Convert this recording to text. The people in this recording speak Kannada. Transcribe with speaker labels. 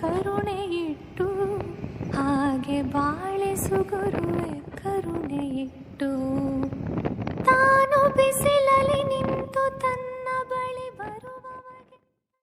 Speaker 1: ಕರುಣೆ ಇಟ್ಟು ಹಾಗೆ ಬಾಳೆ ಸುಗುರುವೆ ಕರುಣೆ ಇಟ್ಟು